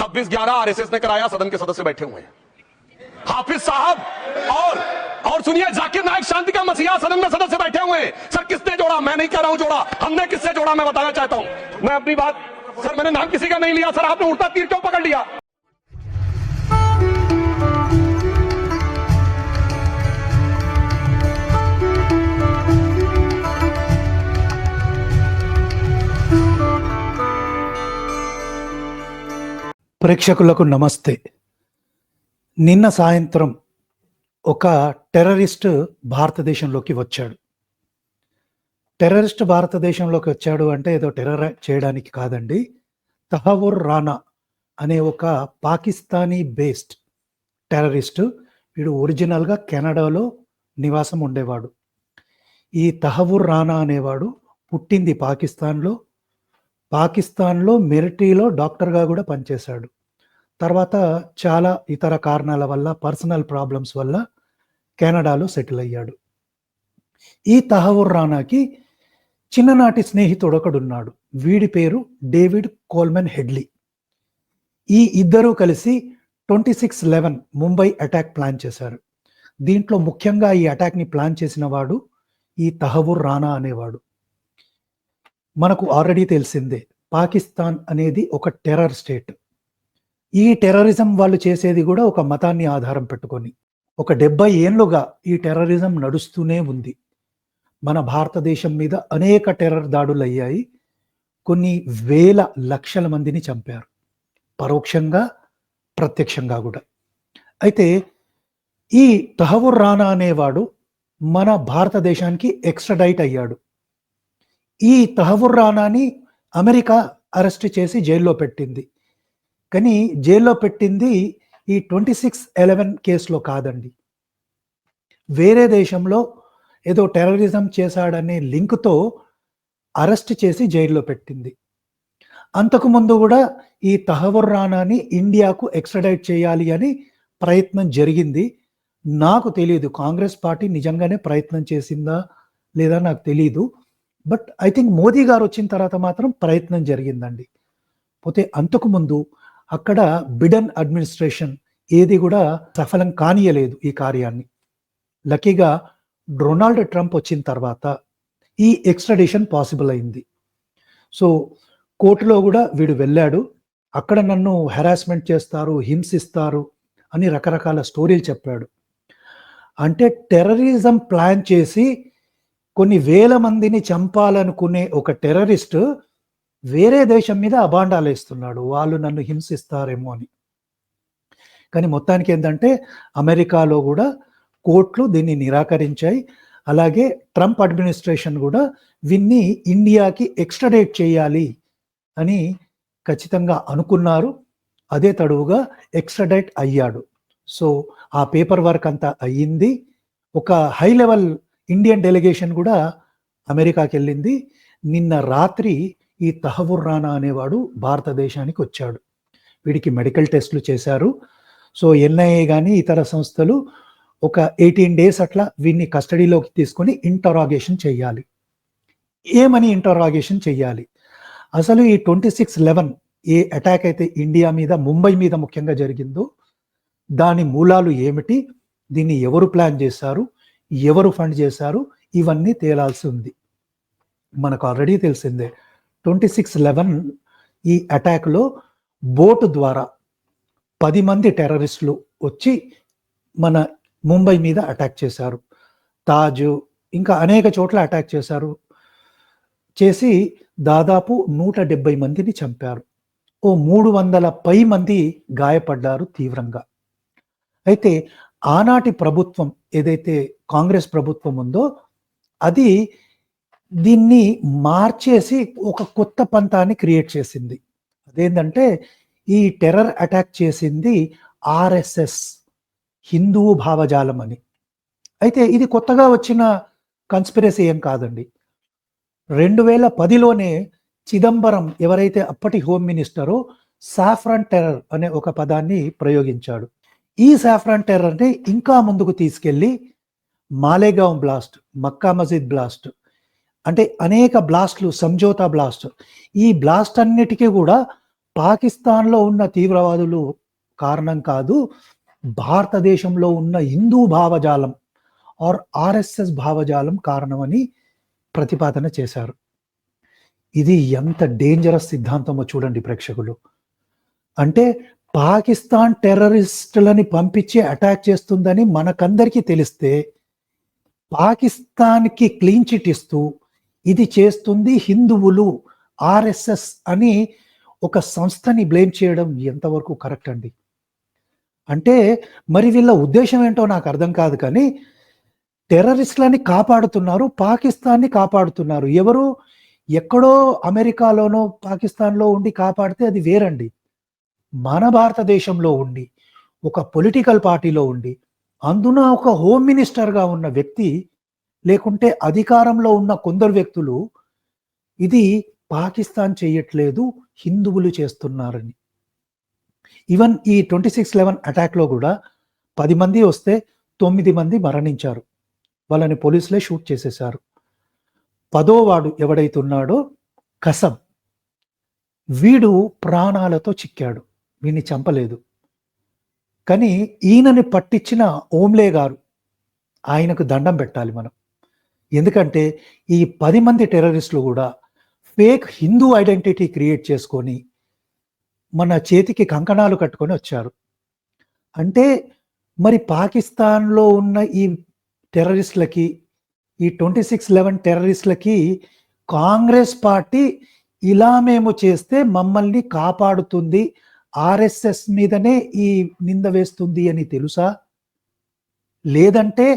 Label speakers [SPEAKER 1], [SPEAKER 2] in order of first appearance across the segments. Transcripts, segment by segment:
[SPEAKER 1] छब्बीस ग्यारह आरएसएस ने कराया, सदन के सदस्य बैठे हुए हैं। हाफिज साहब, और और सुनिए, जाकिर नायक शांति का मसीहा सदन में सदस्य बैठे हुए हैं। सर, किसने जोड़ा? मैं नहीं कह रहा हूँ जोड़ा। हमने किससे जोड़ा? मैं बताना चाहता हूँ। मैं अपनी बात, सर, मैंने नाम किसी का नहीं लिया। सर, आपने उल्टा तीर क्यों पकड़ लिया?
[SPEAKER 2] ప్రేక్షకులకు నమస్తే. నిన్న సాయంత్రం ఒక టెర్రరిస్ట్ భారతదేశంలోకి వచ్చాడు. టెర్రరిస్ట్ భారతదేశంలోకి వచ్చాడు అంటే ఏదో టెర్రర్ చేయడానికి కాదండి. తహవుర్ రానా అనే ఒక పాకిస్తానీ బేస్డ్ టెర్రరిస్ట్ వీడు ఒరిజినల్గా కెనడాలో నివాసం ఉండేవాడు. ఈ తహవుర్ రానా అనేవాడు పుట్టింది పాకిస్తాన్లో పాకిస్తాన్లో మిలిటరీలో డాక్టర్గా కూడా పనిచేశాడు. తర్వాత చాలా ఇతర కారణాల వల్ల పర్సనల్ ప్రాబ్లమ్స్ వల్ల కెనడాలో సెటిల్ అయ్యాడు. ఈ తహవుర్ రానాకి చిన్ననాటి స్నేహితుడు ఒకడున్నాడు. వీడి పేరు డేవిడ్ కోల్మెన్ హెడ్లీ. ఈ ఇద్దరూ కలిసి twenty six eleven Mumbai attack plan చేశారు. దీంట్లో ముఖ్యంగా ఈ అటాక్ని ప్లాన్ చేసిన వాడు ఈ తహవుర్ రానా అనేవాడు. మనకు ఆల్రెడీ తెలిసిందే పాకిస్తాన్ అనేది ఒక టెర్రర్ స్టేట్. ఈ టెర్రరిజం వాళ్ళు చేసేది కూడా ఒక మతాన్ని ఆధారం పెట్టుకొని ఒక డెబ్బై ఏళ్ళుగా ఈ టెర్రరిజం నడుస్తూనే ఉంది. మన భారతదేశం మీద అనేక టెర్రర్ దాడులు అయ్యాయి కొన్ని వేల లక్షల మందిని చంపారు పరోక్షంగా ప్రత్యక్షంగా కూడా. అయితే ఈ తహవుర్ రానా అనేవాడు మన భారతదేశానికి ఎక్స్ట్రడైట్ అయ్యాడు. ఈ తహవుర్ రానాని అమెరికా అరెస్ట్ చేసి జైల్లో పెట్టింది. కానీ జైల్లో పెట్టింది ఈ ట్వంటీ సిక్స్ ఎలెవెన్ కేసులో కాదండి. వేరే దేశంలో ఏదో టెర్రరిజం చేశాడనే లింక్తో అరెస్ట్ చేసి జైల్లో పెట్టింది. అంతకుముందు కూడా ఈ తహవుర్ రానాని ఇండియాకు ఎక్స్ట్రడైట్ చేయాలి అని ప్రయత్నం జరిగింది. నాకు తెలియదు కాంగ్రెస్ పార్టీ నిజంగానే ప్రయత్నం చేసిందా లేదా నాకు తెలియదు బట్ ఐ థింక్ మోదీ గారు వచ్చిన తర్వాత మాత్రం ప్రయత్నం జరిగిందండి. పోతే అంతకుముందు అక్కడ బిడన్ అడ్మినిస్ట్రేషన్ ఏది కూడా సఫలం కానియలేదు ఈ కార్యాన్ని. లక్కీగా డొనాల్డ్ ట్రంప్ వచ్చిన తర్వాత ఈ ఎక్స్ట్రడిషన్ పాసిబుల్ అయింది. సో కోర్టులో కూడా వీడు వెళ్ళాడు. అక్కడ నన్ను హెరాస్మెంట్ చేస్తారు హింసిస్తారు అని రకరకాల స్టోరీలు చెప్పాడు. అంటే టెర్రరిజం ప్లాన్ చేసి కొన్ని వేల మందిని చంపాలనుకునే ఒక టెర్రరిస్ట్ వేరే దేశం మీద అబాండాలు వేస్తున్నాడు. వాళ్ళు నన్ను హింసిస్తారేమో అని. కానీ మొత్తానికి ఏంటంటే అమెరికాలో కూడా కోర్టులు దీన్ని నిరాకరించాయి. అలాగే ట్రంప్ అడ్మినిస్ట్రేషన్ కూడా విన్ని ఇండియాకి ఎక్స్ట్రడేట్ చేయాలి అని ఖచ్చితంగా అనుకున్నారు. అదే తడువుగా ఎక్స్ట్రడేట్ అయ్యాడు. సో ఆ పేపర్ వర్క్ అంతా అయ్యింది. ఒక హై లెవెల్ ఇండియన్ డెలిగేషన్ కూడా అమెరికాకి వెళ్ళింది నిన్న రాత్రి ఈ తహవుర్ రానా అనేవాడు భారతదేశానికి వచ్చాడు. వీడికి మెడికల్ టెస్ట్లు చేశారు. సో ఎన్ఐఏ కానీ ఇతర సంస్థలు ఒక ఎయిటీన్ డేస్ అట్లా వీడిని కస్టడీలోకి తీసుకొని ఇంటరాగేషన్ చేయాలి ఏమని ఇంటరాగేషన్ చేయాలి అసలు ఈ ట్వంటీ సిక్స్ లెవెన్ ఏ అటాక్ అయితే ఇండియా మీద ముంబై మీద ముఖ్యంగా జరిగిందో దాని మూలాలు ఏమిటి? దీన్ని ఎవరు ప్లాన్ చేశారు? ఎవరు ఫండ్ చేశారు? ఇవన్నీ తేలాల్సి ఉంది. మనకు ఆల్రెడీ తెలిసిందే. ట్వంటీ సిక్స్ లెవెన్ ఈ అటాక్లో బోటు ద్వారా పది మంది టెర్రరిస్టులు వచ్చి మన ముంబై మీద అటాక్ చేశారు. తాజ్ ఇంకా అనేక చోట్ల అటాక్ చేశారు. చేసి దాదాపు నూట డెబ్బై మందిని చంపారు. ఓ మూడు వందల పై మంది గాయపడ్డారు తీవ్రంగా. అయితే ఆనాటి ప్రభుత్వం ఏదైతే కాంగ్రెస్ ప్రభుత్వం ఉందో అది దీన్ని మార్చేసి ఒక కొత్త పంతాన్ని క్రియేట్ చేసింది. అదేంటంటే ఈ టెర్రర్ అటాక్ చేసింది ఆర్ఎస్ఎస్ హిందూ భావజాలం అని. అయితే ఇది కొత్తగా వచ్చిన కన్స్పిరసీ ఏం కాదండి. రెండు వేల పదిలోనే చిదంబరం ఎవరైతే అప్పటి హోమ్ మినిస్టరో సాఫ్రాన్ టెర్రర్ అనే ఒక పదాన్ని ప్రయోగించాడు. ఈ సాఫ్రాన్ టెర్రర్ని ఇంకా ముందుకు తీసుకెళ్ళి మాలేగాం బ్లాస్ట్ మక్కా మసీద్ బ్లాస్ట్ అంటే అనేక బ్లాస్ట్లు సంజోతా బ్లాస్ట్. ఈ బ్లాస్ట్ అన్నిటికీ కూడా పాకిస్తాన్లో ఉన్న తీవ్రవాదులు కారణం కాదు భారతదేశంలో ఉన్న హిందూ భావజాలం ఆర్ ఆర్ఎస్ఎస్ భావజాలం కారణమని ప్రతిపాదన చేశారు. ఇది ఎంత డేంజరస్ సిద్ధాంతమో చూడండి ప్రేక్షకులు. అంటే పాకిస్తాన్ టెర్రరిస్టులని పంపించి అటాక్ చేస్తుందని మనకందరికీ తెలిస్తే పాకిస్తాన్కి క్లీన్ చిట్ ఇస్తూ ఇది చేస్తుంది హిందువులు ఆర్ఎస్ఎస్ అని ఒక సంస్థని బ్లేమ్ చేయడం ఎంతవరకు కరెక్ట్ అండి? అంటే మరి వీళ్ళ ఉద్దేశం ఏంటో నాకు అర్థం కాదు కానీ టెర్రరిస్టులని కాపాడుతున్నారు పాకిస్తాన్ని కాపాడుతున్నారు. ఎవరు ఎక్కడో అమెరికాలోనో పాకిస్తాన్లో ఉండి కాపాడితే అది వేరండి. మన భారతదేశంలో ఉండి ఒక పొలిటికల్ పార్టీలో ఉండి అందున ఒక హోమ్ మినిస్టర్గా ఉన్న వ్యక్తి లేకుంటే అధికారంలో ఉన్న కొందరు వ్యక్తులు ఇది పాకిస్తాన్ చేయట్లేదు హిందువులు చేస్తున్నారని. ఈవెన్ ఈ ట్వంటీ సిక్స్ లెవెన్ అటాక్లో కూడా పది మంది వస్తే తొమ్మిది మంది మరణించారు. వాళ్ళని పోలీసులే షూట్ చేసేశారు. పదో వాడు కసం వీడు ప్రాణాలతో చిక్కాడు. వీడిని చంపలేదు. కానీ ఈయనని పట్టించిన ఓమ్లే గారు ఆయనకు దండం పెట్టాలి మనం. ఎందుకంటే ఈ పది మంది టెర్రరిస్టులు కూడా ఫేక్ హిందూ ఐడెంటిటీ క్రియేట్ చేసుకొని మన చేతికి కంకణాలు కట్టుకొని వచ్చారు. అంటే మరి పాకిస్తాన్లో ఉన్న ఈ టెర్రరిస్టులకి ఈ ట్వంటీ సిక్స్ లెవెన్ టెర్రరిస్టులకి కాంగ్రెస్ పార్టీ ఇలా మేము చేస్తే మమ్మల్ని కాపాడుతుంది ఆర్ఎస్ఎస్ మీదనే ఈ నింద వేస్తుంది అని తెలుసా? లేదంటే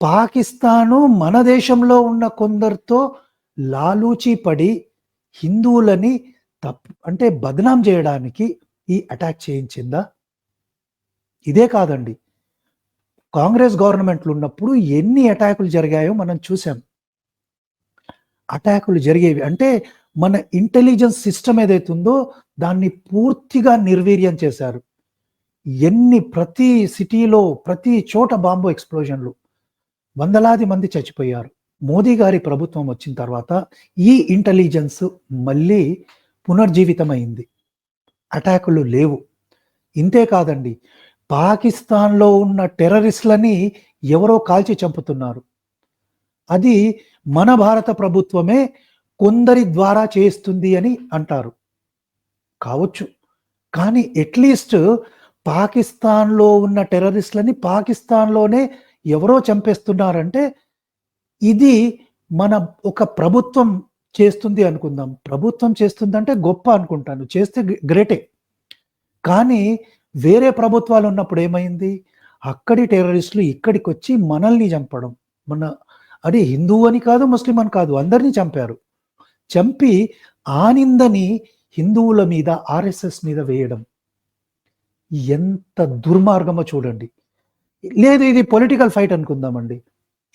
[SPEAKER 2] పాకిస్తాను మన దేశంలో ఉన్న కొందరితో లాలూచి పడి హిందువులని తప్పు అంటే బదనాం చేయడానికి ఈ అటాక్ చేయించిందా? ఇదే కాదండి. కాంగ్రెస్ గవర్నమెంట్లు ఉన్నప్పుడు ఎన్ని అటాకులు జరిగాయో మనం చూసాం అటాకులు జరిగేవి అంటే మన ఇంటెలిజెన్స్ సిస్టమ్ ఏదైతుందో దాన్ని పూర్తిగా నిర్వీర్యం చేశారు. ఎన్ని ప్రతి సిటీలో ప్రతి చోట బాంబు ఎక్స్ప్లోజన్లు వందలాది మంది చచ్చిపోయారు. మోదీ గారి ప్రభుత్వం వచ్చిన తర్వాత ఈ ఇంటెలిజెన్స్ మళ్ళీ పునర్జీవితమైంది. అటాకులు లేవు. ఇంతే కాదండి. పాకిస్తాన్లో ఉన్న టెర్రరిస్ట్లని ఎవరో కాల్చి చంపుతున్నారు. అది మన భారత ప్రభుత్వమే కొందరి ద్వారా చేస్తుంది అని అంటారు. కావచ్చు. కానీ అట్లీస్ట్ పాకిస్తాన్లో ఉన్న టెర్రరిస్టులని పాకిస్తాన్లోనే ఎవరో చంపేస్తున్నారంటే ఇది మన ఒక ప్రభుత్వం చేస్తుంది అనుకుందాం. ప్రభుత్వం చేస్తుందంటే గొప్ప అనుకుంటాను. చేస్తే గ్రేటే. కానీ వేరే ప్రభుత్వాలు ఉన్నప్పుడు ఏమైంది? అక్కడి టెర్రరిస్టులు ఇక్కడికి వచ్చి మనల్ని చంపడం. మన అది హిందూ అని కాదు ముస్లిం అని కాదు అందరినీ చంపారు. చంపి ఆ నిందని హిందువుల మీద ఆర్ఎస్ఎస్ మీద వేయడం. ఎంత దుర్మార్గమో చూడండి. లేదు ఇది పొలిటికల్ ఫైట్ అనుకుందామండి.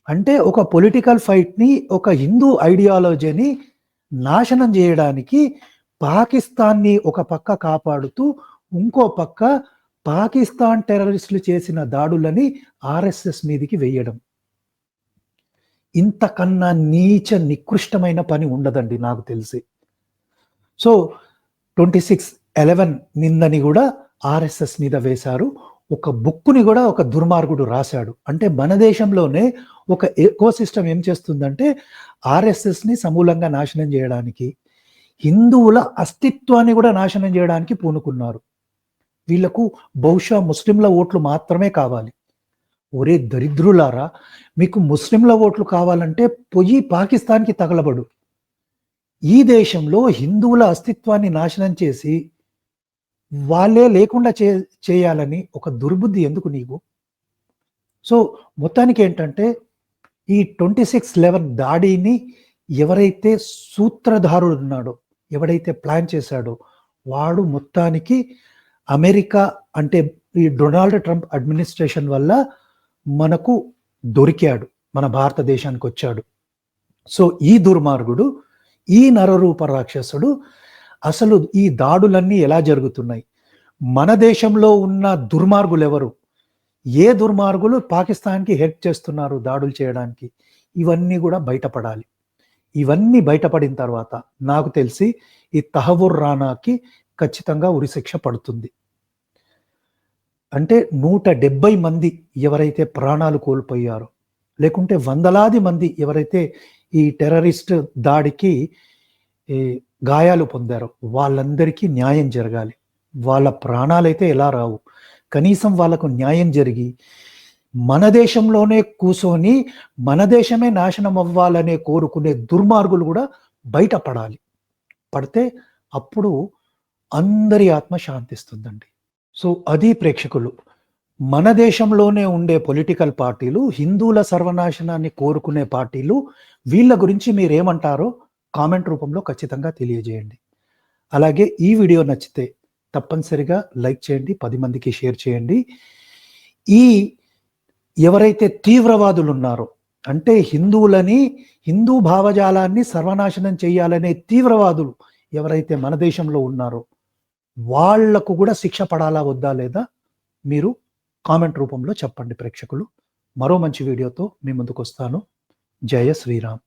[SPEAKER 2] అంటే ఒక పొలిటికల్ ఫైట్ని ఒక హిందూ ఐడియాలజీని నాశనం చేయడానికి పాకిస్తాన్ని ఒక పక్క కాపాడుతూ ఇంకో పక్క పాకిస్తాన్ టెర్రరిస్టులు చేసిన దాడులని ఆర్ఎస్ఎస్ మీదికి వేయడం. ఇంతకన్నా నీచ నికృష్టమైన పని ఉండదండి నాకు తెలిసి. సో ట్వంటీ సిక్స్ ఎలెవెన్ నిందని కూడా ఆర్ఎస్ఎస్ మీద వేశారు. ఒక బుక్కుని కూడా ఒక దుర్మార్గుడు రాశాడు. అంటే మన దేశంలోనే ఒక ఎకో సిస్టమ్ ఏం చేస్తుందంటే ఆర్ఎస్ఎస్ని సమూలంగా నాశనం చేయడానికి హిందువుల అస్తిత్వాన్ని కూడా నాశనం చేయడానికి పూనుకున్నారు. వీళ్ళకు బహుశా ముస్లింల ఓట్లు మాత్రమే కావాలి. ఒరే దరిద్రులారా మీకు ముస్లింల ఓట్లు కావాలంటే పొయ్యి పాకిస్తాన్కి తగలబడు. ఈ దేశంలో హిందువుల అస్తిత్వాన్ని నాశనం చేసి వాళ్ళే లేకుండా చే చేయాలని ఒక దుర్బుద్ధి ఎందుకు నీకు? సో మొత్తానికి ఏంటంటే ఈ ట్వంటీ సిక్స్ లెవెన్ దాడిని ఎవరైతే సూత్రధారుడు ఉన్నాడో ఎవడైతే ప్లాన్ చేశాడో వాడు మొత్తానికి అమెరికా అంటే ఈ డొనాల్డ్ ట్రంప్ అడ్మినిస్ట్రేషన్ వల్ల మనకు దొరికాడు మన భారతదేశానికి వచ్చాడు. సో ఈ దుర్మార్గుడు ఈ నరరూప రాక్షసుడు అసలు ఈ దాడులన్నీ ఎలా జరుగుతున్నాయి? మన దేశంలో ఉన్న దుర్మార్గులు ఎవరు ఏ దుర్మార్గులు పాకిస్తాన్కి హెల్ప్ చేస్తున్నారు దాడులు చేయడానికి? ఇవన్నీ కూడా బయటపడాలి. ఇవన్నీ బయటపడిన తర్వాత నాకు తెలిసి ఈ తహవుర్ రానాకి ఖచ్చితంగా ఉరిశిక్ష పడుతుంది. అంటే నూట డెబ్బై మంది ఎవరైతే ప్రాణాలు కోల్పోయారో లేకుంటే వందలాది మంది ఎవరైతే ఈ టెర్రరిస్ట్ దాడికి గాయాలు పొందారో వాళ్ళందరికీ న్యాయం జరగాలి. వాళ్ళ ప్రాణాలైతే ఎలా రావు? కనీసం వాళ్ళకు న్యాయం జరిగి మన దేశంలోనే కూర్చొని మన దేశమే నాశనం అవ్వాలనే కోరుకునే దుర్మార్గులు కూడా బయటపడాలి. పడితే అప్పుడు అందరి ఆత్మ శాంతిస్తుందండి. సో అది ప్రేక్షకులు. మన దేశంలోనే ఉండే పొలిటికల్ పార్టీలు హిందువుల సర్వనాశనాన్ని కోరుకునే పార్టీలు వీళ్ళ గురించి మీరేమంటారో కామెంట్ రూపంలో ఖచ్చితంగా తెలియజేయండి. అలాగే ఈ వీడియో నచ్చితే తప్పనిసరిగా లైక్ చేయండి పది మందికి షేర్ చేయండి. ఈ ఎవరైతే తీవ్రవాదులు ఉన్నారో అంటే హిందువులని హిందూ భావజాలాన్ని సర్వనాశనం చేయాలనే తీవ్రవాదులు ఎవరైతే మన దేశంలో ఉన్నారో వాళ్ళకు కూడా శిక్ష పడాలా వద్దా లేదా మీరు కామెంట్ రూపంలో చెప్పండి ప్రేక్షకులు. మరో మంచి వీడియోతో మీ ముందుకు వస్తాను జయ శ్రీరామ్.